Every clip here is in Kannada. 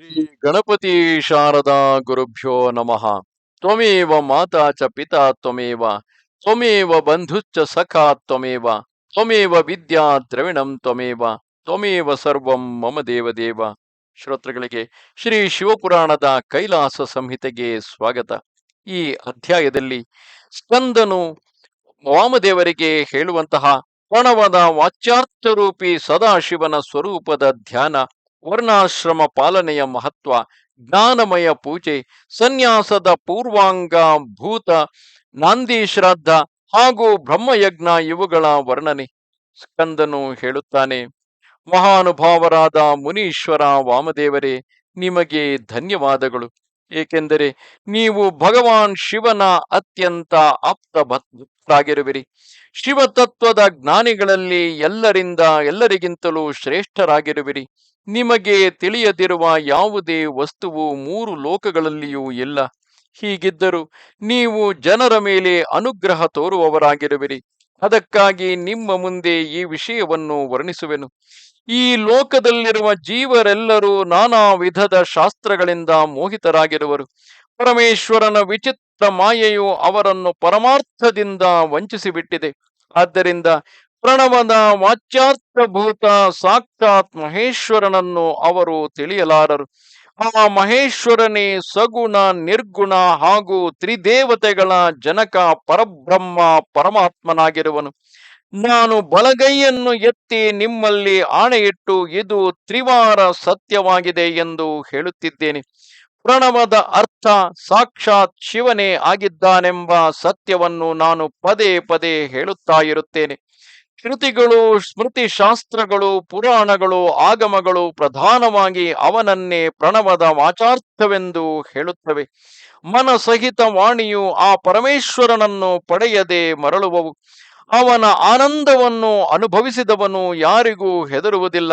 ಶ್ರೀ ಗಣಪತಿ ಶಾರದಾ ಗುರುಭ್ಯೋ ನಮಃ. ತ್ವಮೇವ ಮಾತಾ ಚ ಪಿತಾ ತ್ವಮೇವ ತ್ವಮೇವ ಬಂಧುಚ್ಚ ಸಖಾ ತ್ವಮೇವ ತ್ವಮೇವ ವಿದ್ಯಾ ದ್ರವಿಣಂ ತ್ವಮೇವ ತ್ವಮೇವ ಸರ್ವಂ ಮಮ ದೇವದೇವ. ಶ್ರೋತೃಗಳಿಗೆ ಶ್ರೀ ಶಿವಪುರಾಣದ ಕೈಲಾಸ ಸಂಹಿತೆಗೆ ಸ್ವಾಗತ. ಈ ಅಧ್ಯಾಯದಲ್ಲಿ ಸ್ಕಂದನು ವಾಮದೇವರಿಗೆ ಹೇಳುವಂತಹ ಪ್ರಣವದ ವಾಚ್ಯಾರ್ಥರೂಪಿ ಸದಾಶಿವನ ಸ್ವರೂಪದ ಧ್ಯಾನ ವರ್ಣಾಶ್ರಮ ಪಾಲನೆಯ ಮಹತ್ವ, ಜ್ಞಾನಮಯ ಪೂಜೆ, ಸನ್ಯಾಸದ ಪೂರ್ವಾಂಗ, ಭೂತ ನಾಂದಿ ಶ್ರಾದ್ದ ಹಾಗೂ ಬ್ರಹ್ಮಯಜ್ಞ ಇವುಗಳ ವರ್ಣನೆ. ಸ್ಕಂದನು ಹೇಳುತ್ತಾನೆ, ಮಹಾನುಭಾವರಾದ ಮುನೀಶ್ವರ ವಾಮದೇವರೇ, ನಿಮಗೆ ಧನ್ಯವಾದಗಳು. ಏಕೆಂದರೆ ನೀವು ಭಗವಾನ್ ಶಿವನ ಅತ್ಯಂತ ಆಪ್ತ ಭಕ್ತರಾಗಿರುವಿರಿ ಶಿವತತ್ವದ ಜ್ಞಾನಿಗಳಲ್ಲಿ ಎಲ್ಲರಿಂದ ಎಲ್ಲರಿಗಿಂತಲೂ ಶ್ರೇಷ್ಠರಾಗಿರುವಿರಿ. ನಿಮಗೆ ತಿಳಿಯದಿರುವ ಯಾವುದೇ ವಸ್ತುವು ಮೂರು ಲೋಕಗಳಲ್ಲಿಯೂ ಇಲ್ಲ. ಹೀಗಿದ್ದರೂ ನೀವು ಜನರ ಮೇಲೆ ಅನುಗ್ರಹ ತೋರುವವರಾಗಿರುವಿರಿ. ಅದಕ್ಕಾಗಿ ನಿಮ್ಮ ಮುಂದೆ ಈ ವಿಷಯವನ್ನು ವರ್ಣಿಸುವೆನು. ಈ ಲೋಕದಲ್ಲಿರುವ ಜೀವರೆಲ್ಲರೂ ನಾನಾ ವಿಧದ ಶಾಸ್ತ್ರಗಳಿಂದ ಮೋಹಿತರಾಗಿರುವರು. ಪರಮೇಶ್ವರನ ವಿಚಿತ್ರ ಮಾಯೆಯು ಅವರನ್ನು ಪರಮಾರ್ಥದಿಂದ ವಂಚಿಸಿಬಿಟ್ಟಿದೆ. ಆದ್ದರಿಂದ ಪ್ರಣವದ ವಾಚ್ಯಾರ್ಥಭೂತ ಸಾಕ್ಷಾತ್ ಮಹೇಶ್ವರನನ್ನು ಅವರು ತಿಳಿಯಲಾರರು. ಆ ಮಹೇಶ್ವರನೇ ಸಗುಣ, ನಿರ್ಗುಣ ಹಾಗೂ ತ್ರಿದೇವತೆಗಳ ಜನಕ ಪರಬ್ರಹ್ಮ ಪರಮಾತ್ಮನಾಗಿರುವನು. ನಾನು ಬಲಗೈಯನ್ನು ಎತ್ತಿ ನಿಮ್ಮಲ್ಲಿ ಆಣೆಯಿಟ್ಟು ಇದು ತ್ರಿವಾರ ಸತ್ಯವಾಗಿದೆ ಎಂದು ಹೇಳುತ್ತಿದ್ದೇನೆ. ಪ್ರಣವದ ಅರ್ಥ ಸಾಕ್ಷಾತ್ ಶಿವನೇ ಆಗಿದ್ದಾನೆಂಬ ಸತ್ಯವನ್ನು ನಾನು ಪದೇ ಪದೇ ಹೇಳುತ್ತಾ ಇರುತ್ತೇನೆ. ಕೃತಿಗಳು ಸ್ಮೃತಿ ಶಾಸ್ತ್ರಗಳು ಪುರಾಣಗಳು, ಆಗಮಗಳು ಪ್ರಧಾನವಾಗಿ ಅವನನ್ನೇ ಪ್ರಣವದ ವಾಚಾರ್ಥವೆಂದು ಹೇಳುತ್ತವೆ. ಮನಸಹಿತ ವಾಣಿಯು ಆ ಪರಮೇಶ್ವರನನ್ನು ಪಡೆಯದೆ ಮರಳುವವು. ಅವನ ಆನಂದವನ್ನು ಅನುಭವಿಸಿದವನು ಯಾರಿಗೂ ಹೆದರುವುದಿಲ್ಲ.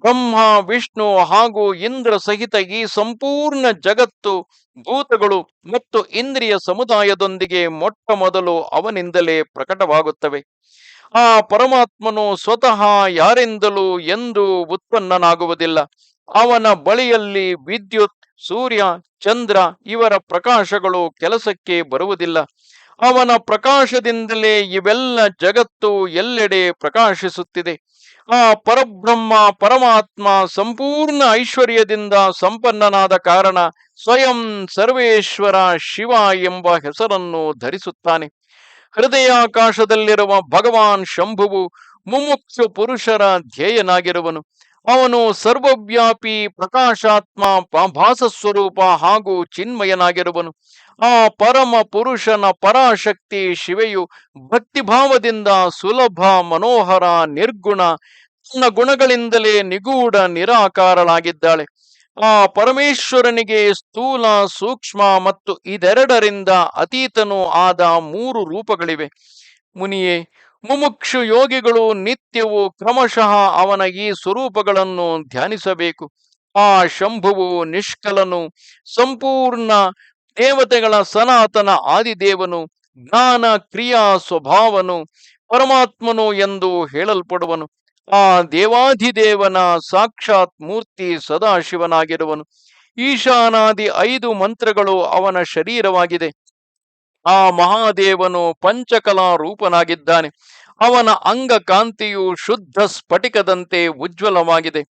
ಬ್ರಹ್ಮ, ವಿಷ್ಣು ಹಾಗೂ ಇಂದ್ರ ಸಹಿತ ಈ ಸಂಪೂರ್ಣ ಜಗತ್ತು, ಭೂತಗಳು ಮತ್ತು ಇಂದ್ರಿಯ ಸಮುದಾಯದೊಂದಿಗೆ ಮೊಟ್ಟ ಮೊದಲು ಅವನಿಂದಲೇ ಪ್ರಕಟವಾಗುತ್ತವೆ. ಆ ಪರಮಾತ್ಮನು ಸ್ವತಃ ಯಾರಿಂದಲೂ ಎಂದು ಉತ್ಪನ್ನನಾಗುವುದಿಲ್ಲ. ಅವನ ಬಳಿಯಲ್ಲಿ ವಿದ್ಯುತ್, ಸೂರ್ಯ, ಚಂದ್ರ ಇವರ ಪ್ರಕಾಶಗಳು ಕೆಲಸಕ್ಕೆ ಬರುವುದಿಲ್ಲ. ಅವನ ಪ್ರಕಾಶದಿಂದಲೇ ಇವೆಲ್ಲ ಜಗತ್ತು ಎಲ್ಲೆಡೆ ಪ್ರಕಾಶಿಸುತ್ತಿದೆ. ಆ ಪರಬ್ರಹ್ಮ, ಪರಮಾತ್ಮ ಸಂಪೂರ್ಣ ಐಶ್ವರ್ಯದಿಂದ ಸಂಪನ್ನನಾದ ಕಾರಣ ಸ್ವಯಂ ಸರ್ವೇಶ್ವರ ಶಿವ ಎಂಬ ಹೆಸರನ್ನು ಧರಿಸುತ್ತಾನೆ. ಹೃದಯಾಕಾಶದಲ್ಲಿರುವ ಭಗವಾನ್ ಶಂಭುವು ಮುಮುಕ್ಷು ಪುರುಷರ ಧ್ಯೇಯನಾಗಿರುವನು. ಅವನು ಸರ್ವವ್ಯಾಪಿ ಪ್ರಕಾಶಾತ್ಮ ಭಾಸ ಸ್ವರೂಪ ಹಾಗೂ ಚಿನ್ಮಯನಾಗಿರುವನು. ಆ ಪರಮ ಪುರುಷನ ಪರಾಶಕ್ತಿ ಶಿವೆಯು ಭಕ್ತಿಭಾವದಿಂದ ಸುಲಭ, ಮನೋಹರ, ನಿರ್ಗುಣ, ತನ್ನ ಗುಣಗಳಿಂದಲೇ ನಿಗೂಢ, ನಿರಾಕಾರಳಾಗಿದ್ದಾಳೆ. ಆ ಪರಮೇಶ್ವರನಿಗೆ ಸ್ಥೂಲ, ಸೂಕ್ಷ್ಮ ಮತ್ತು ಇದೆರಡರಿಂದ ಅತೀತನೂ ಆದ ಮೂರು ರೂಪಗಳಿವೆ. ಮುನಿಯೇ ಮುಮುಕ್ಷು ಯೋಗಿಗಳು ನಿತ್ಯವೂ ಕ್ರಮಶಃ ಅವನ ಈ ಸ್ವರೂಪಗಳನ್ನು ಧ್ಯಾನಿಸಬೇಕು. ಆ ಶಂಭುವು ನಿಷ್ಕಲನು, ಸಂಪೂರ್ಣ ದೇವತೆಗಳ ಸನಾತನ ಆದಿದೇವನು, ಜ್ಞಾನ ಕ್ರಿಯಾ ಸ್ವಭಾವನು, ಪರಮಾತ್ಮನು ಎಂದು ಹೇಳಲ್ಪಡುವನು. ಆ ದೇವಾಧಿದೇವನ ಸಾಕ್ಷಾತ್ ಮೂರ್ತಿ ಸದಾಶಿವನಾಗಿರುವನು. ಈಶಾನಾದಿ ಐದು ಮಂತ್ರಗಳು ಅವನ ಶರೀರವಾಗಿದೆ. ಆ ಮಹಾದೇವನು ಪಂಚಕಲಾ ರೂಪನಾಗಿದ್ದಾನೆ ಅವನ ಅಂಗ ಕಾಂತಿಯು ಶುದ್ಧ ಸ್ಫಟಿಕದಂತೆ ಉಜ್ವಲವಾಗಿದೆ.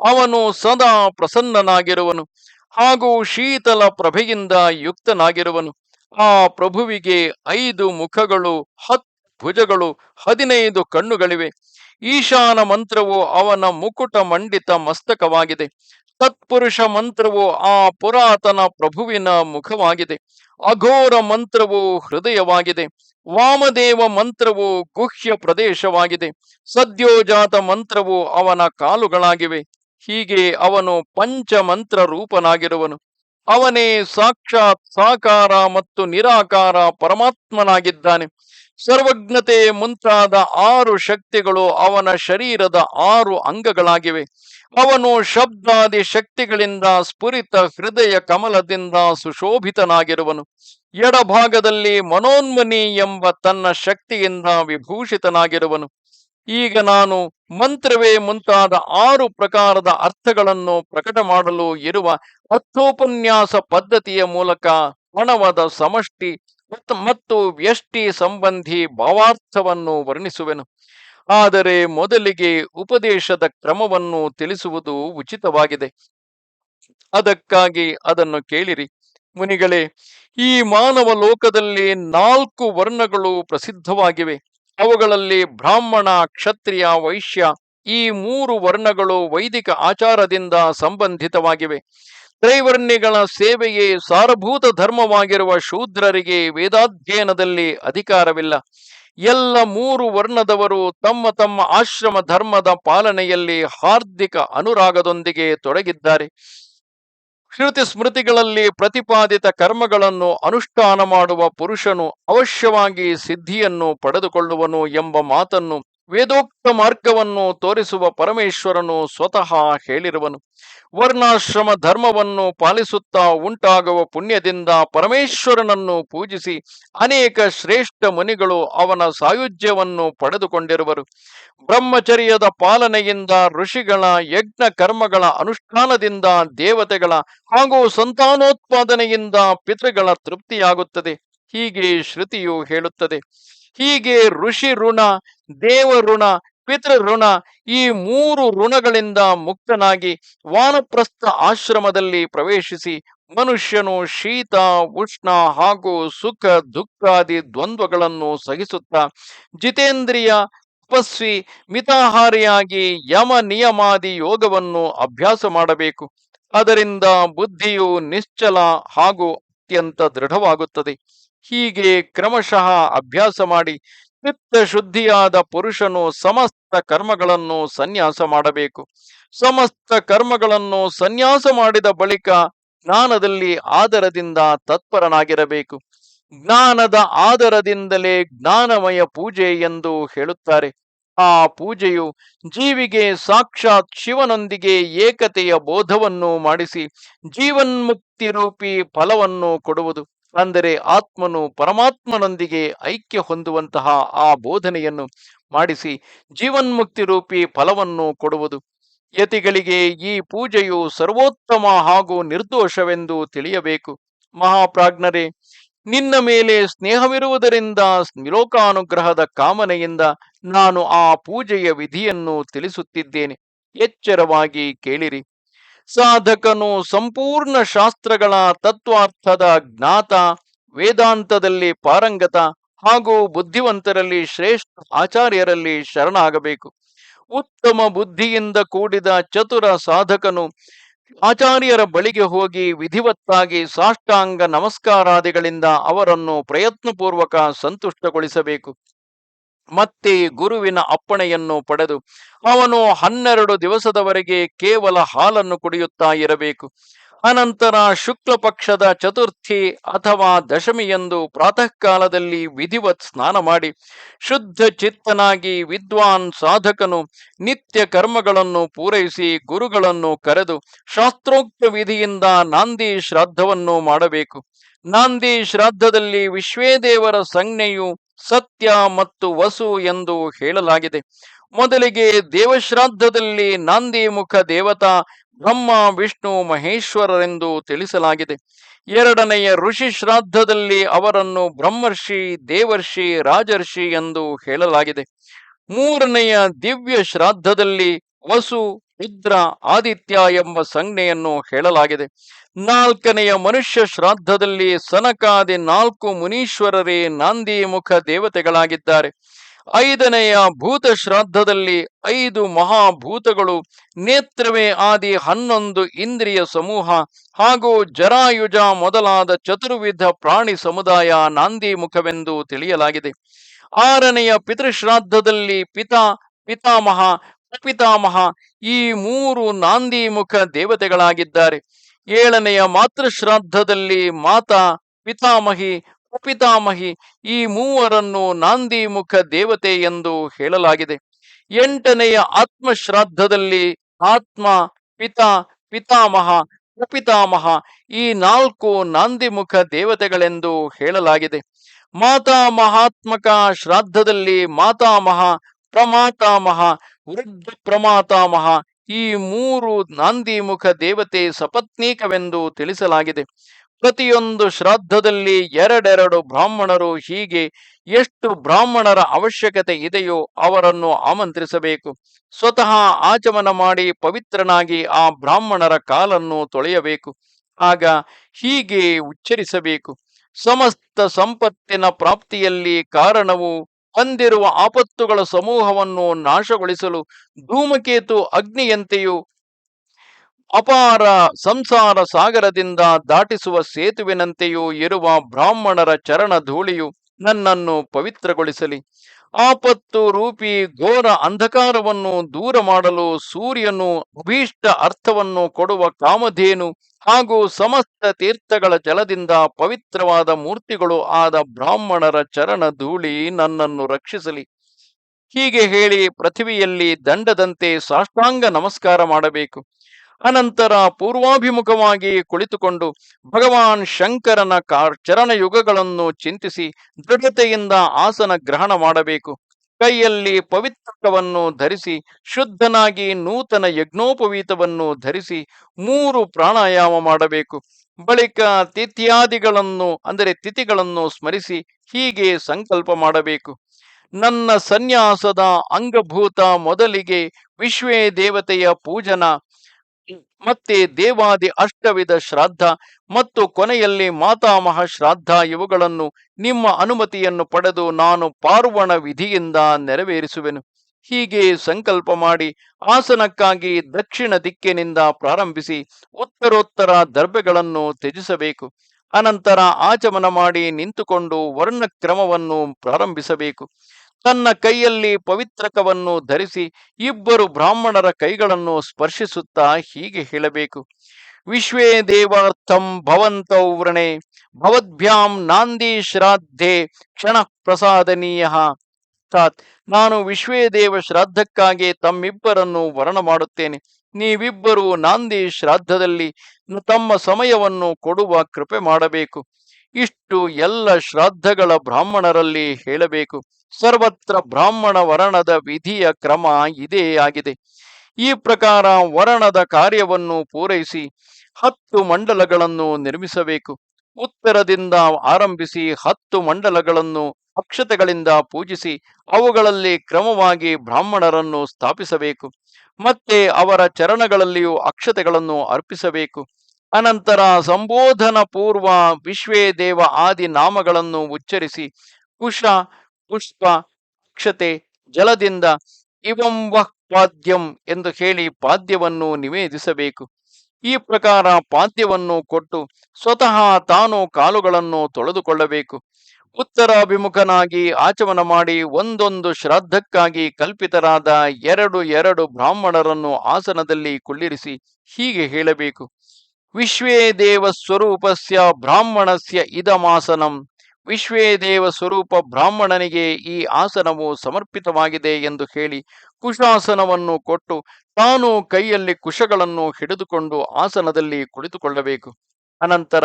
ಅವನು ಸದಾ ಪ್ರಸನ್ನನಾಗಿರುವನು ಹಾಗೂ ಶೀತಲ ಪ್ರಭೆಯಿಂದ ಯುಕ್ತನಾಗಿರುವನು. ಆ ಪ್ರಭುವಿಗೆ ಐದು ಮುಖಗಳು ಹತ್ತು ಭುಜಗಳು, ಹದಿನೈದು ಕಣ್ಣುಗಳಿವೆ. ಈಶಾನ ಮಂತ್ರವು ಅವನ ಮುಕುಟ ಮಂಡಿತ ಮಸ್ತಕವಾಗಿದೆ. ತತ್ಪುರುಷ ಮಂತ್ರವು ಆ ಪುರಾತನ ಪ್ರಭುವಿನ ಮುಖವಾಗಿದೆ. ಅಘೋರ ಮಂತ್ರವು ಹೃದಯವಾಗಿದೆ. ವಾಮದೇವ ಮಂತ್ರವು ಗುಹ್ಯ ಪ್ರದೇಶವಾಗಿದೆ. ಸದ್ಯೋಜಾತ ಮಂತ್ರವು ಅವನ ಕಾಲುಗಳಾಗಿವೆ. ಹೀಗೆ ಅವನು ಪಂಚಮಂತ್ರ ರೂಪನಾಗಿರುವನು. ಅವನೇ ಸಾಕ್ಷಾತ್ ಸಾಕಾರ ಮತ್ತು ನಿರಾಕಾರ ಪರಮಾತ್ಮನಾಗಿದ್ದಾನೆ. ಸರ್ವಜ್ಞತೆ ಮುಂತಾದ ಆರು ಶಕ್ತಿಗಳು ಅವನ ಶರೀರದ ಆರು ಅಂಗಗಳಾಗಿವೆ. ಅವನು ಶಬ್ದಾದಿ ಶಕ್ತಿಗಳಿಂದ ಸ್ಫುರಿತ ಹೃದಯ ಕಮಲದಿಂದ ಸುಶೋಭಿತನಾಗಿರುವನು. ಎಡಭಾಗದಲ್ಲಿ ಮನೋನ್ಮನಿ ಎಂಬ ತನ್ನ ಶಕ್ತಿಯಿಂದ ವಿಭೂಷಿತನಾಗಿರುವನು. ಈಗ ನಾನು ಮಂತ್ರವೇ ಮುಂತಾದ ಆರು ಪ್ರಕಾರದ ಅರ್ಥಗಳನ್ನು ಪ್ರಕಟ ಮಾಡಲು ಇರುವ ಅರ್ಥೋಪನ್ಯಾಸ ಪದ್ಧತಿಯ ಮೂಲಕ ಹಣವದ ಸಮಷ್ಟಿ ಮತ್ತು- ವ್ಯಷ್ಟಿ ಸಂಬಂಧಿ ಭಾವಾರ್ಥವನ್ನು ವರ್ಣಿಸುವೆನು. ಆದರೆ ಮೊದಲಿಗೆ ಉಪದೇಶದ ಕ್ರಮವನ್ನು ತಿಳಿಸುವುದು ಉಚಿತವಾಗಿದೆ. ಅದಕ್ಕಾಗಿ ಅದನ್ನು ಕೇಳಿರಿ. ಮುನಿಗಳೇ, ಈ ಮಾನವ ಲೋಕದಲ್ಲಿ ನಾಲ್ಕು ವರ್ಣಗಳು ಪ್ರಸಿದ್ಧವಾಗಿವೆ. ಅವುಗಳಲ್ಲಿ ಬ್ರಾಹ್ಮಣ, ಕ್ಷತ್ರಿಯ, ವೈಶ್ಯ ಈ ಮೂರು ವರ್ಣಗಳು ವೈದಿಕ ಆಚಾರದಿಂದ ಸಂಬಂಧಿತವಾಗಿವೆ. ತ್ರೈವರ್ಣಿಗಳ ಸೇವೆಯೇ ಸಾರಭೂತ ಧರ್ಮವಾಗಿರುವ ಶೂದ್ರರಿಗೆ ವೇದಾಧ್ಯಯನದಲ್ಲಿ ಅಧಿಕಾರವಿಲ್ಲ. ಎಲ್ಲ ಮೂರು ವರ್ಣದವರು ತಮ್ಮ ತಮ್ಮ ಆಶ್ರಮ ಧರ್ಮದ ಪಾಲನೆಯಲ್ಲಿ ಹಾರ್ದಿಕ ಅನುರಾಗದೊಂದಿಗೆ ತೊಡಗಿದ್ದಾರೆ. ಶ್ರುತಿ ಸ್ಮೃತಿಗಳಲ್ಲಿ ಪ್ರತಿಪಾದಿತ ಕರ್ಮಗಳನ್ನು ಅನುಷ್ಠಾನ ಮಾಡುವ ಪುರುಷನು ಅವಶ್ಯವಾಗಿ ಸಿದ್ಧಿಯನ್ನು ಪಡೆದುಕೊಳ್ಳುವನು ಎಂಬ ಮಾತನ್ನು ವೇದೋಕ್ತ ಮಾರ್ಗವನ್ನು ತೋರಿಸುವ ಪರಮೇಶ್ವರನು ಸ್ವತಃ ಹೇಳಿರುವನು. ವರ್ಣಾಶ್ರಮ ಧರ್ಮವನ್ನು ಪಾಲಿಸುತ್ತಾ ಉಂಟಾಗುವ ಪುಣ್ಯದಿಂದ ಪರಮೇಶ್ವರನನ್ನು ಪೂಜಿಸಿ ಅನೇಕ ಶ್ರೇಷ್ಠ ಮುನಿಗಳು ಅವನ ಸಾಯುಜ್ಯವನ್ನು ಪಡೆದುಕೊಂಡಿರುವರು. ಬ್ರಹ್ಮಚರ್ಯದ ಪಾಲನೆಯಿಂದ ಋಷಿಗಳ ಯಜ್ಞ ಕರ್ಮಗಳ ಅನುಷ್ಠಾನದಿಂದ ದೇವತೆಗಳ ಹಾಗೂ ಸಂತಾನೋತ್ಪಾದನೆಯಿಂದ ಪಿತೃಗಳ ತೃಪ್ತಿಯಾಗುತ್ತದೆ. ಹೀಗೆ ಶ್ರುತಿಯು ಹೇಳುತ್ತದೆ. ಹೀಗೆ ಋಷಿ ಋಣ, ದೇವ ಋಣ, ಪಿತೃ ಋಣ ಈ ಮೂರು ಋಣಗಳಿಂದ ಮುಕ್ತನಾಗಿ ವಾನಪ್ರಸ್ಥ ಆಶ್ರಮದಲ್ಲಿ ಪ್ರವೇಶಿಸಿ ಮನುಷ್ಯನು ಶೀತ, ಉಷ್ಣ ಹಾಗೂ ಸುಖ, ದುಃಖಾದಿ ದ್ವಂದ್ವಗಳನ್ನು ಸಹಿಸುತ್ತಾ ಜಿತೇಂದ್ರಿಯ ತಪಸ್ವಿ, ಮಿತಾಹಾರಿಯಾಗಿ ಯಮ ನಿಯಮಾದಿ ಯೋಗವನ್ನು ಅಭ್ಯಾಸ ಮಾಡಬೇಕು. ಅದರಿಂದ ಬುದ್ಧಿಯು ನಿಶ್ಚಲ ಹಾಗೂ ಅತ್ಯಂತ ದೃಢವಾಗುತ್ತದೆ. ಹೀಗೆ ಕ್ರಮಶಃ ಅಭ್ಯಾಸ ಮಾಡಿ ಚಿತ್ತ ಶುದ್ಧಿಯಾದ ಪುರುಷನು ಸಮಸ್ತ ಕರ್ಮಗಳನ್ನು ಸನ್ಯಾಸ ಮಾಡಬೇಕು. ಸಮಸ್ತ ಕರ್ಮಗಳನ್ನು ಸನ್ಯಾಸ ಮಾಡಿದ ಬಳಿಕ ಜ್ಞಾನದಲ್ಲಿ ಆದರದಿಂದ ತತ್ಪರನಾಗಿರಬೇಕು. ಜ್ಞಾನದ ಆದರದಿಂದಲೇ ಜ್ಞಾನಮಯ ಪೂಜೆ ಎಂದು ಹೇಳುತ್ತಾರೆ. ಆ ಪೂಜೆಯು ಜೀವಿಗೆ ಸಾಕ್ಷಾತ್ ಶಿವನೊಂದಿಗೆ ಏಕತೆಯ ಬೋಧವನ್ನು ಮಾಡಿಸಿ ಜೀವನ್ಮುಕ್ತಿ ರೂಪಿ ಫಲವನ್ನು ಕೊಡುವುದು. ಅಂದರೆ ಆತ್ಮನು ಪರಮಾತ್ಮನೊಂದಿಗೆ ಐಕ್ಯ ಹೊಂದುವಂತಹ ಆ ಬೋಧನೆಯನ್ನು ಮಾಡಿಸಿ ಜೀವನ್ಮುಕ್ತಿ ರೂಪಿ ಫಲವನ್ನು ಕೊಡುವುದು. ಯತಿಗಳಿಗೆ ಈ ಪೂಜೆಯು ಸರ್ವೋತ್ತಮ ಹಾಗೂ ನಿರ್ದೋಷವೆಂದು ತಿಳಿಯಬೇಕು. ಮಹಾಪ್ರಾಜ್ಞರೇ, ನಿನ್ನ ಮೇಲೆ ಸ್ನೇಹವಿರುವುದರಿಂದ ಲೋಕಾನುಗ್ರಹದ ಕಾಮನೆಯಿಂದ ನಾನು ಆ ಪೂಜೆಯ ವಿಧಿಯನ್ನು ತಿಳಿಸುತ್ತಿದ್ದೇನೆ. ಎಚ್ಚರವಾಗಿ ಕೇಳಿರಿ. ಸಾಧಕನು ಸಂಪೂರ್ಣ ಶಾಸ್ತ್ರಗಳ ತತ್ವಾರ್ಥದ ಜ್ಞಾತ, ವೇದಾಂತದಲ್ಲಿ ಪಾರಂಗತ ಹಾಗೂ ಬುದ್ಧಿವಂತರಲ್ಲಿ ಶ್ರೇಷ್ಠ ಆಚಾರ್ಯರಲ್ಲಿ ಶರಣಾಗಬೇಕು. ಉತ್ತಮ ಬುದ್ಧಿಯಿಂದ ಕೂಡಿದ ಚತುರ ಸಾಧಕನು ಆಚಾರ್ಯರ ಬಳಿಗೆ ಹೋಗಿ ವಿಧಿವತ್ತಾಗಿ ಸಾಷ್ಟಾಂಗ ನಮಸ್ಕಾರಾದಿಗಳಿಂದ ಅವರನ್ನು ಪ್ರಯತ್ನಪೂರ್ವಕ ಸಂತುಷ್ಟಗೊಳಿಸಬೇಕು. ಮತ್ತೆ ಗುರುವಿನ ಅಪ್ಪಣೆಯನ್ನು ಪಡೆದು ಅವನು ಹನ್ನೆರಡು ದಿವಸದವರೆಗೆ ಕೇವಲ ಹಾಲನ್ನು ಕುಡಿಯುತ್ತಾ ಇರಬೇಕು. ಅನಂತರ ಶುಕ್ಲ ಪಕ್ಷದ ಚತುರ್ಥಿ ಅಥವಾ ದಶಮಿಯಂದು ಪ್ರಾತಃ ಕಾಲದಲ್ಲಿ ವಿಧಿವತ್ ಸ್ನಾನ ಮಾಡಿ ಶುದ್ಧ ಚಿತ್ತನಾಗಿ ವಿದ್ವಾನ್ ಸಾಧಕನು ನಿತ್ಯ ಕರ್ಮಗಳನ್ನು ಪೂರೈಸಿ ಗುರುಗಳನ್ನು ಕರೆದು ಶಾಸ್ತ್ರೋಕ್ತ ವಿಧಿಯಿಂದ ನಾಂದಿ ಶ್ರಾದ್ದವನ್ನು ಮಾಡಬೇಕು. ನಾಂದಿ ಶ್ರಾದ್ದದಲ್ಲಿ ವಿಶ್ವೇದೇವರ ಸಂಜ್ಞೆಯು ಸತ್ಯ ಮತ್ತು ವಸು ಎಂದು ಹೇಳಲಾಗಿದೆ. ಮೊದಲಿಗೆ ದೇವಶ್ರಾದ್ದದಲ್ಲಿ ನಾಂದಿ ಮುಖ ದೇವತಾ ಬ್ರಹ್ಮ, ವಿಷ್ಣು, ಮಹೇಶ್ವರರೆಂದು ತಿಳಿಸಲಾಗಿದೆ. ಎರಡನೆಯ ಋಷಿ ಶ್ರಾದ್ದದಲ್ಲಿ ಅವರನ್ನು ಬ್ರಹ್ಮರ್ಷಿ, ದೇವರ್ಷಿ, ರಾಜರ್ಷಿ ಎಂದು ಹೇಳಲಾಗಿದೆ. ಮೂರನೆಯ ದಿವ್ಯ ಶ್ರಾದ್ದದಲ್ಲಿ ವಸು ರುದ್ರ ಆದಿತ್ಯ ಎಂಬ ಸಂಜ್ಞೆಯನ್ನು ಹೇಳಲಾಗಿದೆ. ನಾಲ್ಕನೆಯ ಮನುಷ್ಯ ಶ್ರಾದ್ದದಲ್ಲಿ ಸನಕಾದಿ ನಾಲ್ಕು ಮುನೀಶ್ವರರೇ ನಾಂದಿ ಮುಖ ದೇವತೆಗಳಾಗಿದ್ದಾರೆ. ಐದನೆಯ ಭೂತ ಶ್ರಾದ್ದದಲ್ಲಿ ಐದು ಮಹಾಭೂತಗಳು, ನೇತ್ರವೇ ಆದಿ ಹನ್ನೊಂದು ಇಂದ್ರಿಯ ಸಮೂಹ ಹಾಗೂ ಜರಾಯುಜ ಮೊದಲಾದ ಚತುರ್ವಿಧ ಪ್ರಾಣಿ ಸಮುದಾಯ ನಾಂದಿ ಮುಖವೆಂದು ತಿಳಿಯಲಾಗಿದೆ. ಆರನೆಯ ಪಿತೃಶ್ರಾದ್ದದಲ್ಲಿ ಪಿತಾ, ಪಿತಾಮಹ ಪಿತಾಮಹ ಈ ಮೂರು ನಾಂದಿ ಮುಖ ದೇವತೆಗಳಾಗಿದ್ದಾರೆ. ಏಳನೆಯ ಮಾತೃಶ್ರಾದ್ದದಲ್ಲಿ ಮಾತಾ ಪಿತಾಮಹಿ, ಉಪಿತಾಮಹಿ ಈ ಮೂವರನ್ನು ನಾಂದಿ ಮುಖ ದೇವತೆ ಎಂದು ಹೇಳಲಾಗಿದೆ. ಎಂಟನೆಯ ಆತ್ಮಶ್ರಾದ್ದದಲ್ಲಿ ಆತ್ಮ, ಪಿತಾ, ಪಿತಾಮಹ, ಉಪಿತಾಮಹ ಈ ನಾಲ್ಕು ನಾಂದಿಮುಖ ದೇವತೆಗಳೆಂದು ಹೇಳಲಾಗಿದೆ. ಮಾತಾ ಮಹಾತ್ಮಕ ಶ್ರಾದ್ದದಲ್ಲಿ ಮಾತಾಮಹ, ಪ್ರಮಾತಾಮಹ ವೃದ್ಧ ಪ್ರಮಾತಾಮಹ ಈ ಮೂರು ನಾಂದಿಮುಖ ದೇವತೆ ಸಪತ್ನೀಕವೆಂದು ತಿಳಿಸಲಾಗಿದೆ. ಪ್ರತಿಯೊಂದು ಶ್ರಾದ್ದದಲ್ಲಿ ಎರಡೆರಡು ಬ್ರಾಹ್ಮಣರು ಹೀಗೆ ಎಷ್ಟು ಬ್ರಾಹ್ಮಣರ ಅವಶ್ಯಕತೆ ಇದೆಯೋ ಅವರನ್ನು ಆಮಂತ್ರಿಸಬೇಕು. ಸ್ವತಃ ಆಚಮನ ಮಾಡಿ ಪವಿತ್ರನಾಗಿ ಆ ಬ್ರಾಹ್ಮಣರ ಕಾಲನ್ನು ತೊಳೆಯಬೇಕು. ಆಗ ಹೀಗೆ ಉಚ್ಚರಿಸಬೇಕು. ಸಮಸ್ತ ಸಂಪತ್ತಿನ ಪ್ರಾಪ್ತಿಯಲ್ಲಿ ಕಾರಣವು ಹೊಂದಿರುವ ಆಪತ್ತುಗಳ ಸಮೂಹವನ್ನು ನಾಶಗೊಳಿಸಲು ಧೂಮಕೇತು ಅಗ್ನಿಯಂತೆಯೂ ಅಪಾರ ಸಂಸಾರ ಸಾಗರದಿಂದ ದಾಟಿಸುವ ಸೇತುವಿನಂತೆಯೂ ಇರುವ ಬ್ರಾಹ್ಮಣರ ಚರಣ ಧೂಳಿಯು ನನ್ನನ್ನು ಪವಿತ್ರಗೊಳಿಸಲಿ. ಆಪತ್ತು ರೂಪಿ ಘೋರ ಅಂಧಕಾರವನ್ನು ದೂರ ಮಾಡಲು ಸೂರ್ಯನು ಅಭೀಷ್ಟ ಅರ್ಥವನ್ನು ಕೊಡುವ ಕಾಮಧೇನು ಹಾಗೂ ಸಮಸ್ತ ತೀರ್ಥಗಳ ಜಲದಿಂದ ಪವಿತ್ರವಾದ ಮೂರ್ತಿಗಳು ಆದ ಬ್ರಾಹ್ಮಣರ ಚರಣ ಧೂಳಿ ನನ್ನನ್ನು ರಕ್ಷಿಸಲಿ. ಹೀಗೆ ಹೇಳಿ ಪೃಥ್ವಿಯಲ್ಲಿ ದಂಡದಂತೆ ಸಾಷ್ಟಾಂಗ ನಮಸ್ಕಾರ ಮಾಡಬೇಕು. ಅನಂತರ ಪೂರ್ವಾಭಿಮುಖವಾಗಿ ಕುಳಿತುಕೊಂಡು ಭಗವಾನ್ ಶಂಕರನ ಚರಣಯುಗಗಳನ್ನು ಚಿಂತಿಸಿ ದೃಢತೆಯಿಂದ ಆಸನ ಗ್ರಹಣ ಮಾಡಬೇಕು. ಕೈಯಲ್ಲಿ ಪವಿತ್ರವನ್ನು ಧರಿಸಿ, ಶುದ್ಧನಾಗಿ ನೂತನ ಯಜ್ಞೋಪವೀತವನ್ನು ಧರಿಸಿ ಮೂರು ಪ್ರಾಣಾಯಾಮ ಮಾಡಬೇಕು. ಬಳಿಕ ತಿಥಿಯಾದಿಗಳನ್ನು, ಅಂದರೆ ತಿಥಿಗಳನ್ನು ಸ್ಮರಿಸಿ ಹೀಗೆ ಸಂಕಲ್ಪ ಮಾಡಬೇಕು. ನನ್ನ ಸನ್ಯಾಸದ ಅಂಗಭೂತ ಮೊದಲಿಗೆ ವಿಶ್ವೇ ದೇವತೆಯ ಪೂಜನ ಮತ್ತೆ ದೇವಾದಿ ಅಷ್ಟವಿಧ ಶ್ರಾದ್ದ ಮತ್ತು ಕೊನೆಯಲ್ಲಿ ಮಾತಾಮಹ ಶ್ರಾದ್ದ, ಇವುಗಳನ್ನು ನಿಮ್ಮ ಅನುಮತಿಯನ್ನು ಪಡೆದು ನಾನು ಪಾರ್ವಣ ವಿಧಿಯಿಂದ ನೆರವೇರಿಸುವೆನು. ಹೀಗೆ ಸಂಕಲ್ಪ ಮಾಡಿ ಆಸನಕ್ಕಾಗಿ ದಕ್ಷಿಣ ದಿಕ್ಕಿನಿಂದ ಪ್ರಾರಂಭಿಸಿ ಉತ್ತರೋತ್ತರ ದರ್ಬೆಗಳನ್ನು ತ್ಯಜಿಸಬೇಕು. ಅನಂತರ ಆಚಮನ ಮಾಡಿ ನಿಂತುಕೊಂಡು ವರ್ಣಕ್ರಮವನ್ನು ಪ್ರಾರಂಭಿಸಬೇಕು. ತನ್ನ ಕೈಯಲ್ಲಿ ಪವಿತ್ರಕವನ್ನು ಧರಿಸಿ ಇಬ್ಬರು ಬ್ರಾಹ್ಮಣರ ಕೈಗಳನ್ನು ಸ್ಪರ್ಶಿಸುತ್ತಾ ಹೀಗೆ ಹೇಳಬೇಕು. ವಿಶ್ವೇ ದೇವಾರ್ಥಂ ಭವಂತೌ ವ್ರಣೆ ಭವದ್ಭ್ಯಾಂ ನಾಂದಿ ಶ್ರಾದ್ಧೆ, ಕ್ಷಣ ಪ್ರಸಾದನೀಯ. ಅರ್ಥಾತ್ ನಾನು ವಿಶ್ವೇ ದೇವ ಶ್ರಾದ್ದಕ್ಕಾಗಿ ತಮ್ಮಿಬ್ಬರನ್ನು ವರ್ಣ ಮಾಡುತ್ತೇನೆ. ನೀವಿಬ್ಬರು ನಾಂದಿ ಶ್ರಾದ್ದದಲ್ಲಿ ತಮ್ಮ ಸಮಯವನ್ನು ಕೊಡುವ ಕೃಪೆ ಮಾಡಬೇಕು. ಇಷ್ಟು ಎಲ್ಲ ಶ್ರಾದ್ದಗಳ ಬ್ರಾಹ್ಮಣರಲ್ಲಿ ಹೇಳಬೇಕು. ಸರ್ವತ್ರ ಬ್ರಾಹ್ಮಣ ವರಣದ ವಿಧಿಯ ಕ್ರಮ ಇದೇ ಆಗಿದೆ. ಈ ಪ್ರಕಾರ ವರಣದ ಕಾರ್ಯವನ್ನು ಪೂರೈಸಿ ಹತ್ತು ಮಂಡಲಗಳನ್ನು ನಿರ್ಮಿಸಬೇಕು. ಉತ್ತರದಿಂದ ಆರಂಭಿಸಿ ಹತ್ತು ಮಂಡಲಗಳನ್ನು ಅಕ್ಷತೆಗಳಿಂದ ಪೂಜಿಸಿ ಅವುಗಳಲ್ಲಿ ಕ್ರಮವಾಗಿ ಬ್ರಾಹ್ಮಣರನ್ನು ಸ್ಥಾಪಿಸಬೇಕು. ಮತ್ತೆ ಅವರ ಚರಣಗಳಲ್ಲಿಯೂ ಅಕ್ಷತೆಗಳನ್ನು ಅರ್ಪಿಸಬೇಕು. ಅನಂತರ ಸಂಬೋಧನ ಪೂರ್ವ ವಿಶ್ವೇ ದೇವ ಆದಿ ನಾಮಗಳನ್ನು ಉಚ್ಚರಿಸಿ, ಕುಶ, ಪುಷ್ಪ, ಅಕ್ಷತೆ, ಜಲದಿಂದ ಇವಂ ವಹ್ ಪಾದ್ಯಂ ಎಂದು ಹೇಳಿ ಪಾದ್ಯವನ್ನು ನಿವೇದಿಸಬೇಕು. ಈ ಪ್ರಕಾರ ಪಾದ್ಯವನ್ನು ಕೊಟ್ಟು ಸ್ವತಃ ತಾನು ಕಾಲುಗಳನ್ನು ತೊಳೆದುಕೊಳ್ಳಬೇಕು. ಉತ್ತರಾಭಿಮುಖನಾಗಿ ಆಚಮನ ಮಾಡಿ ಒಂದೊಂದು ಶ್ರಾದ್ದಕ್ಕಾಗಿ ಕಲ್ಪಿತರಾದ ಎರಡು ಎರಡು ಬ್ರಾಹ್ಮಣರನ್ನು ಆಸನದಲ್ಲಿ ಕುಳ್ಳಿರಿಸಿ ಹೀಗೆ ಹೇಳಬೇಕು. ವಿಶ್ವೇ ದೇವ ಸ್ವರೂಪಸ್ಯ ಬ್ರಾಹ್ಮಣಸ್ಯ ಇದಮಾಸನಂ. ವಿಶ್ವೇ ದೇವ ಸ್ವರೂಪ ಬ್ರಾಹ್ಮಣನಿಗೆ ಈ ಆಸನವು ಸಮರ್ಪಿತವಾಗಿದೆ ಎಂದು ಹೇಳಿ ಕುಶಾಸನವನ್ನು ಕೊಟ್ಟು ತಾನು ಕೈಯಲ್ಲಿ ಕುಶಗಳನ್ನು ಹಿಡಿದುಕೊಂಡು ಆಸನದಲ್ಲಿ ಕುಳಿತುಕೊಳ್ಳಬೇಕು. ಅನಂತರ,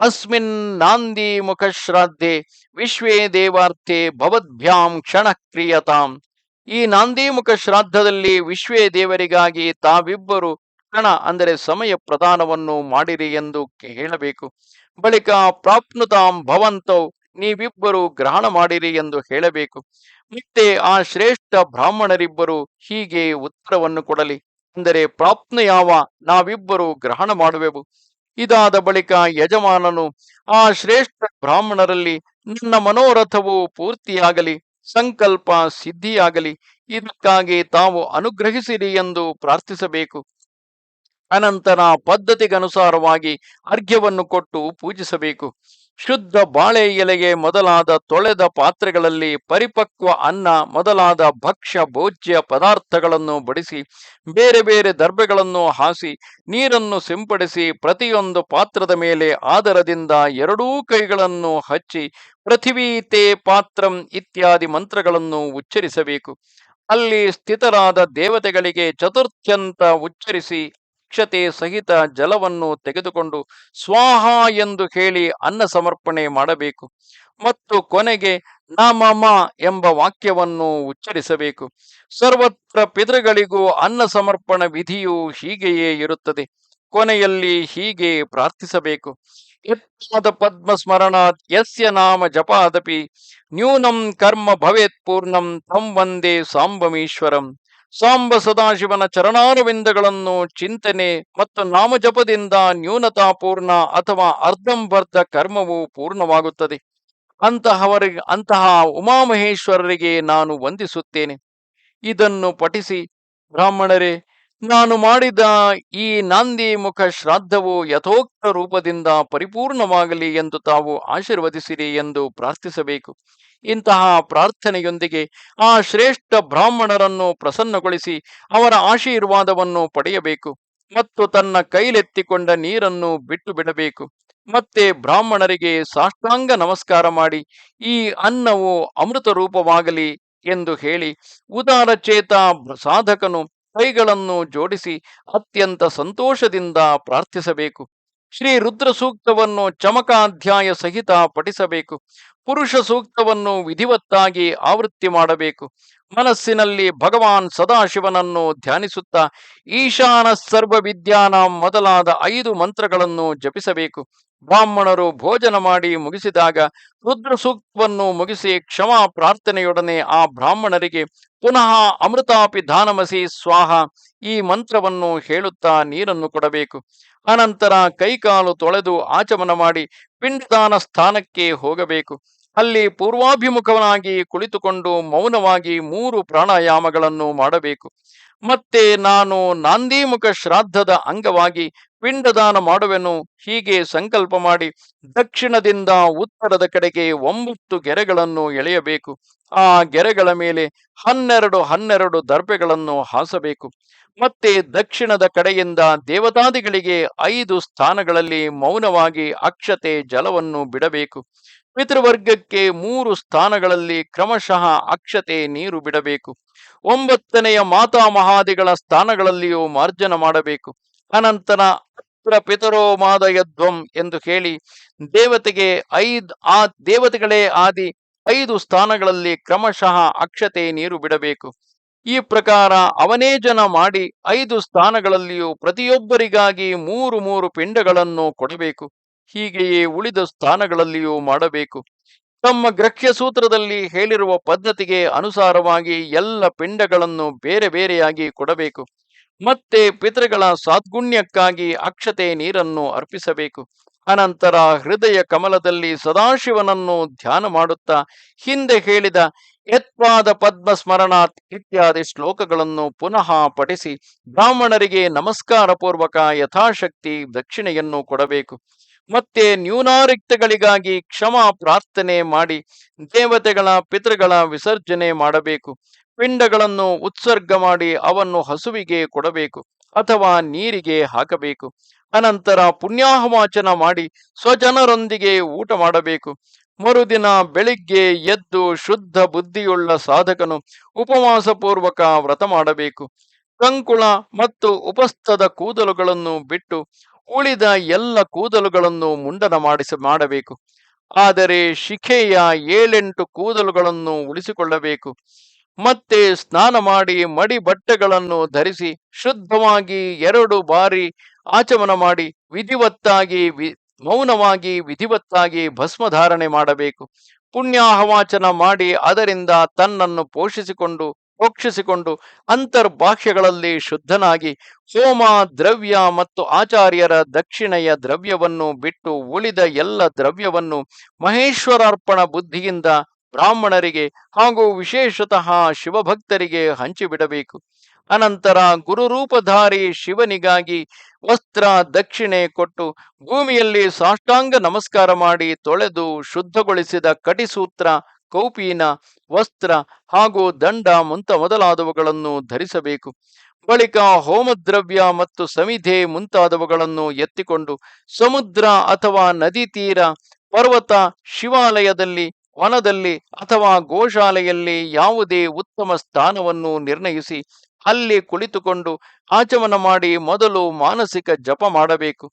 ಅಸ್ಮಿನ್ ನಾಂದಿ ಮುಖಶ್ರಾದ್ದೆ ವಿಶ್ವೇ ದೇವಾರ್ಥೆ ಭವದ್ಭ್ಯಾಂ ಕ್ಷಣ ಕ್ರಿಯತಾಂ ಈ ನಾಂದಿಮುಖ ಶ್ರಾದ್ದದಲ್ಲಿ ವಿಶ್ವೇ ದೇವರಿಗಾಗಿ ತಾವಿಬ್ಬರು ಕ್ಷಣ ಅಂದರೆ ಸಮಯ ಪ್ರದಾನವನ್ನು ಮಾಡಿರಿ ಎಂದು ಹೇಳಬೇಕು. ಬಳಿಕ ಪ್ರಾಪ್ನುತಾಂ ಭವಂತೌ, ನೀವಿಬ್ಬರು ಗ್ರಹಣ ಮಾಡಿರಿ ಎಂದು ಹೇಳಬೇಕು. ಮತ್ತೆ ಆ ಶ್ರೇಷ್ಠ ಬ್ರಾಹ್ಮಣರಿಬ್ಬರು ಹೀಗೆ ಉತ್ತರವನ್ನು ಕೊಡಲಿ. ಅಂದರೆ ಪ್ರಾಪ್ನ ನಾವಿಬ್ಬರು ಗ್ರಹಣ ಮಾಡುವೆವು. ಇದಾದ ಬಳಿಕ ಯಜಮಾನನು, ಆ ಶ್ರೇಷ್ಠ ಬ್ರಾಹ್ಮಣರಲ್ಲಿ ನನ್ನ ಮನೋರಥವು ಪೂರ್ತಿಯಾಗಲಿ, ಸಂಕಲ್ಪ ಸಿದ್ಧಿಯಾಗಲಿ, ಇದಕ್ಕಾಗಿ ತಾವು ಅನುಗ್ರಹಿಸಿರಿ ಎಂದು ಪ್ರಾರ್ಥಿಸಬೇಕು. ಅನಂತರ ಪದ್ಧತಿಗನುಸಾರವಾಗಿ ಅರ್ಘ್ಯವನ್ನು ಕೊಟ್ಟು ಪೂಜಿಸಬೇಕು. ಶುದ್ಧ ಬಾಳೆ ಎಲೆಗೆ ಮೊದಲಾದ ತೊಳೆದ ಪಾತ್ರೆಗಳಲ್ಲಿ ಪರಿಪಕ್ವ ಅನ್ನ, ಮೊದಲಾದ ಭಕ್ಷ್ಯ, ಭೋಜ್ಯ ಪದಾರ್ಥಗಳನ್ನು ಬಡಿಸಿ, ಬೇರೆ ಬೇರೆ ದರ್ಬೆಗಳನ್ನು ಹಾಸಿ, ನೀರನ್ನು ಸಿಂಪಡಿಸಿ, ಪ್ರತಿಯೊಂದು ಪಾತ್ರದ ಮೇಲೆ ಆದರದಿಂದ ಎರಡೂ ಕೈಗಳನ್ನು ಹಚ್ಚಿ ಪೃಥಿವೀತೆ ಪಾತ್ರಂ ಇತ್ಯಾದಿ ಮಂತ್ರಗಳನ್ನು ಉಚ್ಚರಿಸಬೇಕು. ಅಲ್ಲಿ ಸ್ಥಿತರಾದ ದೇವತೆಗಳಿಗೆ ಚತುರ್ಥ್ಯಂತ ಉಚ್ಚರಿಸಿ ಅಕ್ಷತೆ ಸಹಿತ ಜಲವನ್ನು ತೆಗೆದುಕೊಂಡು ಸ್ವಾಹ ಎಂದು ಹೇಳಿ ಅನ್ನ ಸಮರ್ಪಣೆ ಮಾಡಬೇಕು. ಮತ್ತು ಕೊನೆಗೆ ನಮಮ ಎಂಬ ವಾಕ್ಯವನ್ನು ಉಚ್ಚರಿಸಬೇಕು. ಸರ್ವತ್ರ ಪಿತೃಗಳಿಗೂ ಅನ್ನ ಸಮರ್ಪಣ ವಿಧಿಯು ಹೀಗೆಯೇ ಇರುತ್ತದೆ. ಕೊನೆಯಲ್ಲಿ ಹೀಗೆ ಪ್ರಾರ್ಥಿಸಬೇಕು. ಎತ್ತಾದ ಪದ್ಮ ಸ್ಮರಣಾತ್ ಯಸ್ಯ ನಾಮ ಜಪಾದಪಿ. ನ್ಯೂನಂ ಕರ್ಮ ಭವೇತ್ ಪೂರ್ಣಂ ತಂ ವಂದೇ ಸಾಂಬಮೀಶ್ವರಂ. ಸಾಂಬ ಸದಾಶಿವನ ಚರಣಾರವಿಂದಗಳನ್ನು ಚಿಂತನೆ ಮತ್ತು ನಾಮಜಪದಿಂದ ನ್ಯೂನತಾಪೂರ್ಣ ಅಥವಾ ಅರ್ಧಂಬರ್ಧ ಕರ್ಮವು ಪೂರ್ಣವಾಗುತ್ತದೆ. ಅಂತಹವರಿಗೆ ಅಂತಹ ಉಮಾಮಹೇಶ್ವರರಿಗೆ ನಾನು ವಂದಿಸುತ್ತೇನೆ. ಇದನ್ನು ಪಠಿಸಿ, ಬ್ರಾಹ್ಮಣರೇ ನಾನು ಮಾಡಿದ ಈ ನಾಂದಿ ಮುಖ ಶ್ರಾದ್ದವು ಯಥೋಕ್ತ ರೂಪದಿಂದ ಪರಿಪೂರ್ಣವಾಗಲಿ ಎಂದು ತಾವು ಆಶೀರ್ವದಿಸಿರಿ ಎಂದು ಪ್ರಾರ್ಥಿಸಬೇಕು. ಇಂತಹ ಪ್ರಾರ್ಥನೆಯೊಂದಿಗೆ ಆ ಶ್ರೇಷ್ಠ ಬ್ರಾಹ್ಮಣರನ್ನು ಪ್ರಸನ್ನಗೊಳಿಸಿ ಅವರ ಆಶೀರ್ವಾದವನ್ನು ಪಡೆಯಬೇಕು ಮತ್ತು ತನ್ನ ಕೈಲೆತ್ತಿಕೊಂಡ ನೀರನ್ನು ಬಿಟ್ಟು ಬಿಡಬೇಕು ಮತ್ತೆ ಬ್ರಾಹ್ಮಣರಿಗೆ ಸಾಷ್ಟಾಂಗ ನಮಸ್ಕಾರ ಮಾಡಿ ಈ ಅನ್ನವು ಅಮೃತ ರೂಪವಾಗಲಿ ಎಂದು ಹೇಳಿ ಉದಾರಚೇತ ಸಾಧಕನು ಕೈಗಳನ್ನು ಜೋಡಿಸಿ ಅತ್ಯಂತ ಸಂತೋಷದಿಂದ ಪ್ರಾರ್ಥಿಸಬೇಕು. ಶ್ರೀ ರುದ್ರ ಸೂಕ್ತವನ್ನು ಚಮಕಾಧ್ಯಾಯ ಸಹಿತ ಪಠಿಸಬೇಕು. ಪುರುಷ ಸೂಕ್ತವನ್ನು ವಿಧಿವತ್ತಾಗಿ ಆವೃತ್ತಿ ಮಾಡಬೇಕು. ಮನಸ್ಸಿನಲ್ಲಿ ಭಗವಾನ್ ಸದಾಶಿವನನ್ನು ಧ್ಯಾನಿಸುತ್ತಾ ಈಶಾನ ಸರ್ವ ವಿದ್ಯಾನ ಮೊದಲಾದ ಐದು ಮಂತ್ರಗಳನ್ನು ಜಪಿಸಬೇಕು. ಬ್ರಾಹ್ಮಣರು ಭೋಜನ ಮಾಡಿ ಮುಗಿಸಿದಾಗ ರುದ್ರ ಸೂಕ್ತವನ್ನು ಮುಗಿಸಿ ಕ್ಷಮಾ ಪ್ರಾರ್ಥನೆಯೊಡನೆ ಆ ಬ್ರಾಹ್ಮಣರಿಗೆ ಪುನಃ ಅಮೃತಾಪಿ ಧಾನಮಸಿ, ಸ್ವಾಹ, ಈ ಮಂತ್ರವನ್ನು ಹೇಳುತ್ತಾ ನೀರನ್ನು ಕೊಡಬೇಕು. ಅನಂತರ ಕೈಕಾಲು ತೊಳೆದು ಆಚಮನ ಮಾಡಿ ಪಿಂಡದಾನ ಸ್ಥಾನಕ್ಕೆ ಹೋಗಬೇಕು. ಅಲ್ಲಿ ಪೂರ್ವಾಭಿಮುಖನಾಗಿ ಕುಳಿತುಕೊಂಡು ಮೌನವಾಗಿ ಮೂರು ಪ್ರಾಣಾಯಾಮಗಳನ್ನು ಮಾಡಬೇಕು. ಮತ್ತೆ ನಾನು ನಾಂದಿಮುಖ ಶ್ರಾದ್ದದ ಅಂಗವಾಗಿ ಪಿಂಡದಾನ ಮಾಡುವೆನು. ಹೀಗೆ ಸಂಕಲ್ಪ ಮಾಡಿ ದಕ್ಷಿಣದಿಂದ ಉತ್ತರದ ಕಡೆಗೆ ಒಂಬತ್ತು ಗೆರೆಗಳನ್ನು ಎಳೆಯಬೇಕು. ಆ ಗೆರೆಗಳ ಮೇಲೆ ಹನ್ನೆರಡು ಹನ್ನೆರಡು ದರ್ಪೆಗಳನ್ನು ಹಾಸಬೇಕು. ಮತ್ತೆ ದಕ್ಷಿಣದ ಕಡೆಯಿಂದ ದೇವತಾದಿಗಳಿಗೆ ಐದು ಸ್ಥಾನಗಳಲ್ಲಿ ಮೌನವಾಗಿ ಅಕ್ಷತೆ ಜಲವನ್ನು ಬಿಡಬೇಕು. ಪಿತೃವರ್ಗಕ್ಕೆ ಮೂರು ಸ್ಥಾನಗಳಲ್ಲಿ ಕ್ರಮಶಃ ಅಕ್ಷತೆ ನೀರು ಬಿಡಬೇಕು. ಒಂಬತ್ತನೆಯ ಮಾತಾ ಮಹಾದಿಗಳ ಸ್ಥಾನಗಳಲ್ಲಿಯೂ ಮಾರ್ಜನ ಮಾಡಬೇಕು. ಅನಂತರ ಅತ್ರ ಪಿತರೋ ಮಾದಯಧ್ವಂ ಎಂದು ಹೇಳಿ ದೇವತೆಗೆ ಐದ್ ಆ ದೇವತೆಗಳೇ ಆದಿ ಐದು ಸ್ಥಾನಗಳಲ್ಲಿ ಕ್ರಮಶಃ ಅಕ್ಷತೆ ನೀರು ಬಿಡಬೇಕು. ಈ ಪ್ರಕಾರ ಅವನೇ ಜನ ಮಾಡಿ ಐದು ಸ್ಥಾನಗಳಲ್ಲಿಯೂ ಪ್ರತಿಯೊಬ್ಬರಿಗಾಗಿ ಮೂರು ಮೂರು ಪಿಂಡಗಳನ್ನು ಕೊಡಬೇಕು. ಹೀಗೆಯೇ ಉಳಿದ ಸ್ಥಾನಗಳಲ್ಲಿಯೂ ಮಾಡಬೇಕು. ತಮ್ಮ ಗ್ರಹ್ಯ ಸೂತ್ರದಲ್ಲಿ ಹೇಳಿರುವ ಪದ್ಧತಿಗೆ ಅನುಸಾರವಾಗಿ ಎಲ್ಲ ಪಿಂಡಗಳನ್ನು ಬೇರೆ ಬೇರೆಯಾಗಿ ಕೊಡಬೇಕು. ಮತ್ತೆ ಪಿತೃಗಳ ಸಾದ್ಗುಣ್ಯಕ್ಕಾಗಿ ಅಕ್ಷತೆ ನೀರನ್ನು ಅರ್ಪಿಸಬೇಕು. ಅನಂತರ ಹೃದಯ ಕಮಲದಲ್ಲಿ ಸದಾಶಿವನನ್ನು ಧ್ಯಾನ ಮಾಡುತ್ತಾ ಹಿಂದೆ ಹೇಳಿದ ಯತ್ವಾದ ಪದ್ಮ ಸ್ಮರಣಾತ್ ಇತ್ಯಾದಿ ಶ್ಲೋಕಗಳನ್ನು ಪುನಃ ಪಠಿಸಿ ಬ್ರಾಹ್ಮಣರಿಗೆ ನಮಸ್ಕಾರ ಪೂರ್ವಕ ಯಥಾಶಕ್ತಿ ದಕ್ಷಿಣೆಯನ್ನು ಕೊಡಬೇಕು. ಮತ್ತೆ ನ್ಯೂನಾರಿಕ್ತಗಳಿಗಾಗಿ ಕ್ಷಮಾ ಪ್ರಾರ್ಥನೆ ಮಾಡಿ ದೇವತೆಗಳ ಪಿತೃಗಳ ವಿಸರ್ಜನೆ ಮಾಡಬೇಕು. ಪಿಂಡಗಳನ್ನು ಉತ್ಸರ್ಗ ಮಾಡಿ ಅವನ್ನು ಹಸುವಿಗೆ ಕೊಡಬೇಕು ಅಥವಾ ನೀರಿಗೆ ಹಾಕಬೇಕು. ಅನಂತರ ಪುಣ್ಯಾಹವಾಚನ ಮಾಡಿ ಸ್ವಜನರೊಂದಿಗೆ ಊಟ ಮಾಡಬೇಕು. ಮರುದಿನ ಬೆಳಿಗ್ಗೆ ಎದ್ದು ಶುದ್ಧ ಬುದ್ಧಿಯುಳ್ಳ ಸಾಧಕನು ಉಪವಾಸ ಪೂರ್ವಕ ವ್ರತ ಮಾಡಬೇಕು. ಕಂಕುಳ ಮತ್ತು ಉಪಸ್ಥದ ಕೂದಲುಗಳನ್ನು ಬಿಟ್ಟು ಉಳಿದ ಎಲ್ಲ ಕೂದಲುಗಳನ್ನು ಮುಂಡನ ಮಾಡಿಸ ಮಾಡಬೇಕು. ಆದರೆ ಶಿಖೆಯ ಏಳೆಂಟು ಕೂದಲುಗಳನ್ನು ಉಳಿಸಿಕೊಳ್ಳಬೇಕು. ಮತ್ತೆ ಸ್ನಾನ ಮಾಡಿ ಮಡಿ ಬಟ್ಟೆಗಳನ್ನು ಧರಿಸಿ ಶುದ್ಧವಾಗಿ ಎರಡು ಬಾರಿ ಆಚಮನ ಮಾಡಿ ವಿಧಿವತ್ತಾಗಿ ವಿ, ಮೌನವಾಗಿ ವಿಧಿವತ್ತಾಗಿ ಭಸ್ಮಧಾರಣೆ ಮಾಡಬೇಕು. ಪುಣ್ಯಾಹವಾಚನ ಮಾಡಿ ಅದರಿಂದ ತನ್ನನ್ನು ಪೋಷಿಸಿಕೊಂಡು, ಪೋಕ್ಷಿಸಿಕೊಂಡು ಅಂತರ್ಬಾಹ್ಯಗಳಲ್ಲಿ ಶುದ್ಧನಾಗಿ ಹೋಮ ದ್ರವ್ಯ ಮತ್ತು ಆಚಾರ್ಯರ ದಕ್ಷಿಣೆಯ ದ್ರವ್ಯವನ್ನು ಬಿಟ್ಟು ಉಳಿದ ಎಲ್ಲ ದ್ರವ್ಯವನ್ನು ಮಹೇಶ್ವರಾರ್ಪಣ ಬುದ್ಧಿಯಿಂದ ಬ್ರಾಹ್ಮಣರಿಗೆ ಹಾಗೂ ವಿಶೇಷತಃ ಶಿವಭಕ್ತರಿಗೆ ಹಂಚಿಬಿಡಬೇಕು ಅನಂತರ ಗುರುರೂಪಧಾರಿ ಶಿವನಿಗಾಗಿ ವಸ್ತ್ರ ದಕ್ಷಿಣೆ ಕೊಟ್ಟು ಭೂಮಿಯಲ್ಲಿ ಸಾಷ್ಟಾಂಗ ನಮಸ್ಕಾರ ಮಾಡಿ ತೊಳೆದು ಶುದ್ಧಗೊಳಿಸಿದ ಕಟಿಸೂತ್ರ ಕೌಪೀನ, ವಸ್ತ್ರ ಹಾಗೂ ದಂಡ ಮುಂತ ಮೊದಲಾದವುಗಳನ್ನು ಧರಿಸಬೇಕು. ಬಳಿಕ ಹೋಮದ್ರವ್ಯ ಮತ್ತು ಸಮಿಧೆ ಮುಂತಾದವುಗಳನ್ನು ಎತ್ತಿಕೊಂಡು ಸಮುದ್ರ ಅಥವಾ ನದಿ ತೀರ ಪರ್ವತ ಶಿವಾಲಯದಲ್ಲಿ ವನದಲ್ಲಿ ಅಥವಾ ಗೋಶಾಲೆಯಲ್ಲಿ ಯಾವುದೇ ಉತ್ತಮ ಸ್ಥಾನವನ್ನು ನಿರ್ಣಯಿಸಿ ಅಲ್ಲಿ ಕುಳಿತುಕೊಂಡು ಆಚಮನ ಮಾಡಿ ಮೊದಲು ಮಾನಸಿಕ ಜಪ ಮಾಡಬೇಕು.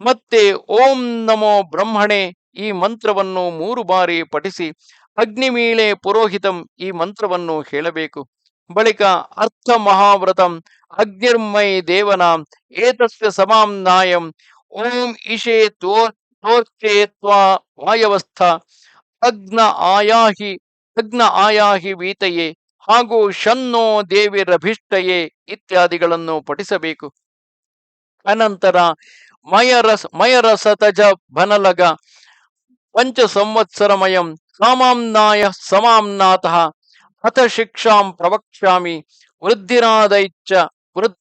ಮತ್ತೆ ಓಂ ನಮೋ ಬ್ರಹ್ಮಣೆ ಈ ಮಂತ್ರವನ್ನು ಮೂರು ಬಾರಿ ಪಠಿಸಿ ಅಗ್ನಿಮೀಳೆ ಪುರೋಹಿತಂ ಈ ಮಂತ್ರವನ್ನು ಹೇಳಬೇಕು. ಬಳಿಕ ಅರ್ಥ ಮಹಾವ್ರತಂ ಅಗ್ನಿರ್ಮೈ ದೇವನ ಏತಸ್ಯ ಸಮಾಂ ನಾಯಂ ಓಂ ಇಶೇ ತೋ ತೋರ್ಚೇ ತ್ವಾ ವಾಯವಸ್ಥ ಅಗ್ನ ಆಯಾಹಿ ಅಗ್ನ ಆಯಾಹಿ ವೀತಯೇ, ಹಾಗೂ ಶನ್ನೋ ದೇವಿ ದೇವಿರಭಿಷ್ಟಯೇ ಇತ್ಯಾದಿಗಳನ್ನು ಪಠಿಸಬೇಕು. ಅನಂತರ ಮಯರಸ ಮಯರಸತಜ ಬನಲಗ ಪಂಚ ಸಂವತ್ಸರಮಯಂ ಕಾಮಾಂನಾಯ ಸಮಾಂನಾತಃ ಅಥ ಶಿಕ್ಷಾಂ ಪ್ರವಕ್ಷ್ಯಾಮಿ ವೃದ್,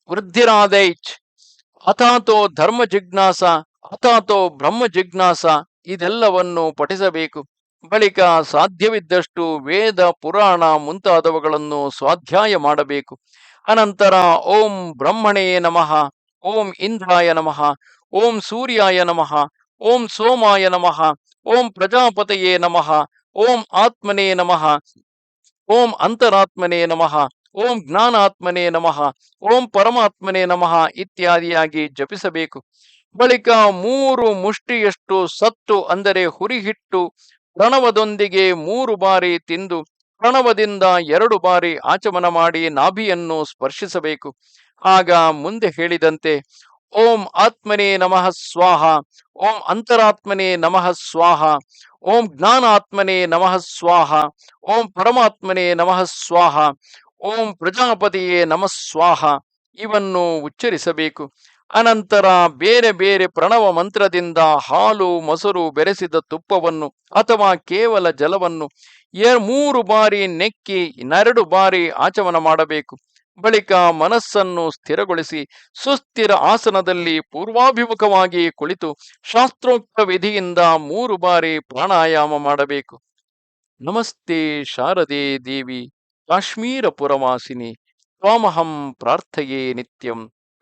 ವೃದ್ಧಿರಾದೈಚ್, ಹತಾತೋ ಧರ್ಮ ಜಿಜ್ಞಾಸ ಅಥಾತೋ ಬ್ರಹ್ಮ ಜಿಜ್ಞಾಸ, ಇದೆಲ್ಲವನ್ನು ಪಠಿಸಬೇಕು. ಬಳಿಕ ಸಾಧ್ಯವಿದ್ದಷ್ಟು ವೇದ, ಪುರಾಣ ಮುಂತಾದವುಗಳನ್ನು ಸ್ವಾಧ್ಯಾಯ ಮಾಡಬೇಕು. ಅನಂತರ ಓಂ ಬ್ರಹ್ಮಣೇ ನಮಃ, ಓಂ ಇಂದ್ರಾಯ ನಮಃ, ಓಂ ಸೂರ್ಯಾಯ ನಮಃ, ಓಂ ಸೋಮಾಯ ನಮಃ, ಓಂ ಪ್ರಜಾಪತಯೇ ನಮಃ, ಓಂ ಆತ್ಮನೇ ನಮಃ, ಓಂ ಅಂತರಾತ್ಮನೇ ನಮಃ, ಓಂ ಜ್ಞಾನಾತ್ಮನೇ ನಮಃ, ಓಂ ಪರಮಾತ್ಮನೇ ನಮಃ ಇತ್ಯಾದಿಯಾಗಿ ಜಪಿಸಬೇಕು. ಬಳಿಕ ಮೂರು ಮುಷ್ಟಿಯಷ್ಟು ಸತ್ತು ಅಂದರೆ ಹುರಿಹಿಟ್ಟು ಪ್ರಣವದೊಂದಿಗೆ ಮೂರು ಬಾರಿ ತಿಂದು ಪ್ರಣವದಿಂದ ಎರಡು ಬಾರಿ ಆಚಮನ ಮಾಡಿ ನಾಭಿಯನ್ನು ಸ್ಪರ್ಶಿಸಬೇಕು. ಆಗ ಮುಂದೆ ಹೇಳಿದಂತೆ, ಓಂ ಆತ್ಮನೇ ನಮಃ ಸ್ವಾಹ, ಓಂ ಅಂತರಾತ್ಮನೇ ನಮಃ ಸ್ವಾಹ, ಓಂ ಜ್ಞಾನಾತ್ಮನೇ ನಮಃ ಸ್ವಾಹ, ಓಂ ಪರಮಾತ್ಮನೇ ನಮಃ ಸ್ವಾಹ, ಓಂ ಪ್ರಜಾಪತಿಯೇ ನಮಃ ಸ್ವಾಹ, ಇವನ್ನು ಉಚ್ಚರಿಸಬೇಕು. ಅನಂತರ ಬೇರೆ ಬೇರೆ ಪ್ರಣವ ಮಂತ್ರದಿಂದ ಹಾಲು, ಮೊಸರು ಬೆರೆಸಿದ ತುಪ್ಪವನ್ನು ಅಥವಾ ಕೇವಲ ಜಲವನ್ನು ಮೂರು ಬಾರಿ ನೆಕ್ಕಿ ನೆರಡು ಬಾರಿ ಆಚಮನ ಮಾಡಬೇಕು. ಬಳಿಕ ಮನಸ್ಸನ್ನು ಸ್ಥಿರಗೊಳಿಸಿ ಸುಸ್ಥಿರ ಆಸನದಲ್ಲಿ ಪೂರ್ವಾಭಿಮುಖವಾಗಿ ಕುಳಿತು ಶಾಸ್ತ್ರೋಕ್ತ ವಿಧಿಯಿಂದ ಮೂರು ಬಾರಿ ಪ್ರಾಣಾಯಾಮ ಮಾಡಬೇಕು. ನಮಸ್ತೆ ಶಾರದೆ ದೇವಿ, ಕಾಶ್ಮೀರ ಪುರವಾಸಿನಿ, ತ್ವಾಮಹಂ ಪ್ರಾರ್ಥಯೇ ನಿತ್ಯಂ.